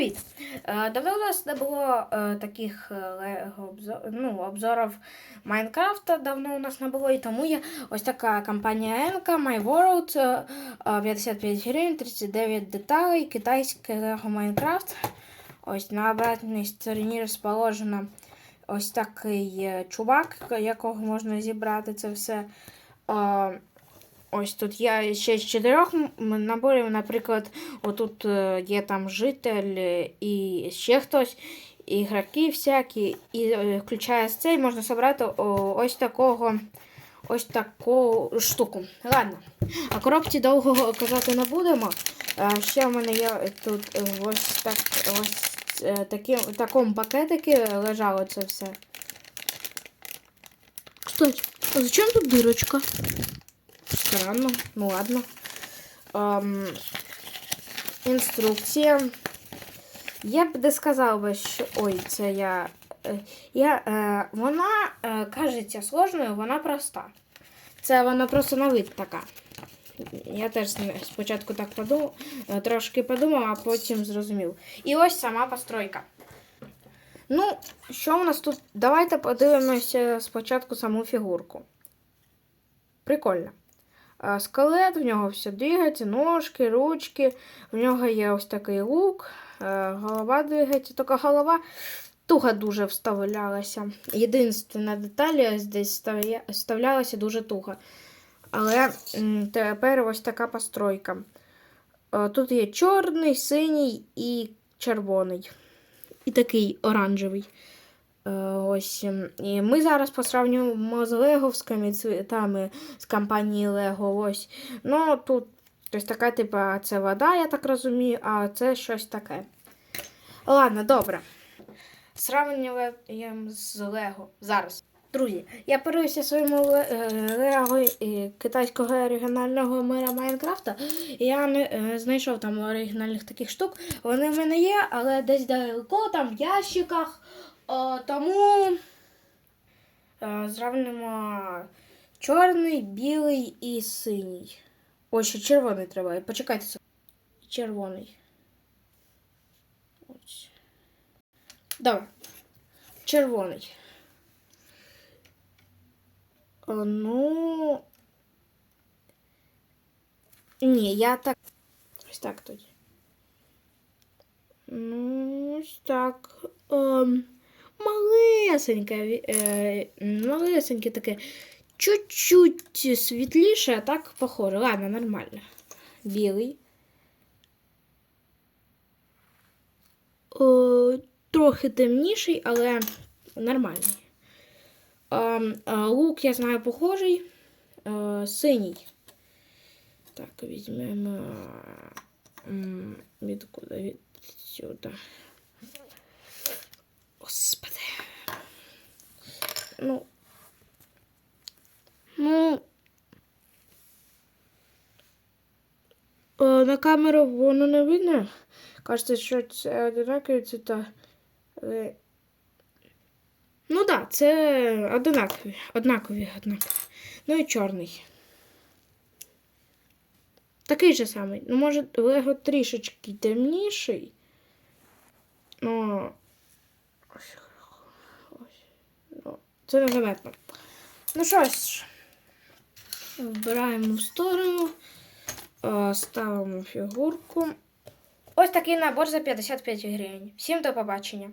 Привіт! Е, Давно у нас не було е, таких е, ну, обзорів Майнкрафта. Давно у нас не було, і тому є ось така компанія Енка, My World, е, е, 55 гривень, 39 деталей, китайське Лего Майнкрафт. Ось на обратній стороні розположено ось такий чувак, якого можна зібрати це все. Ось тут є ще з чотирьох наборів, наприклад, отут е, є там житель е, і ще хтось, ігроки всякі, і е, включає з цей можна зібрати ось такого ось таку штуку. Ладно. А коробці довго казати не будемо. Ще в мене є тут ось так ось такі, в такому пакетику лежало це все. Кстати, а зачем тут дырочка? Странно, ну ладно. Ем, інструкція. Я б не сказала би, що. Ой, це я. е, я е, вона е, кажеться сложною, вона проста. Це вона просто на вид така. Я теж спочатку так подумав, е, трошки подумав, а потім зрозумів. І ось сама постройка. Ну, що у нас тут? Давайте подивимося спочатку саму фігурку. Прикольно. А, Скелет, в нього все двигається, ножки, ручки. В нього є ось такий лук, е, голова двигається, тільки голова туго дуже вставлялася. Єдинственна деталь здесь вставля- вставлялася дуже туго. Але тепер ось така постройка. Е, Тут є чорний, синій і червоний. І такий оранжевий. Е, Ось. І ми зараз посравнюємо з леговськими цвітами з компанії Лего. Ось. Ну, тут ось така, типа, це вода, я так розумію, а це щось таке. Ладно, добре. Сравнюємо з Лего. Зараз. Друзі, я перевився своєму е, Лего китайського оригінального мира Майнкрафта. Я не е, знайшов там оригінальних таких штук. Вони в мене є, але десь далеко, там в ящиках. О, тому е, зравнимо чорний, білий і синій. Ой, ще червоний треба. Почекайте. сек- Червоний. Ось. Добре. Червоний. О, ну. Ні, я так. Ось так тоді. Ну, ось так. Ем, малесеньке, е, малесеньке таке. Чуть-чуть світліше, а так похоже. Ладно, нормально. Білий. О, трохи темніший, але нормальний. Е, лук, я знаю, похожий. Е, синій. Так, візьмемо. м, Відкуди? Від. Ну. Ну. Е, На камеру воно не видно. Кажеться, що це одинакові цвіта. Ну так, да, це одинакові. Однакові, однакові. Ну і чорний. Такий же самий. Ну, може, Лего трішечки темніший. Ну. Ось. Ось. Ну, це незаметно. Ну що ж, вбираємо в сторону, е, ставимо фігурку. Ось такий набор за 55 гривень. Всім до побачення.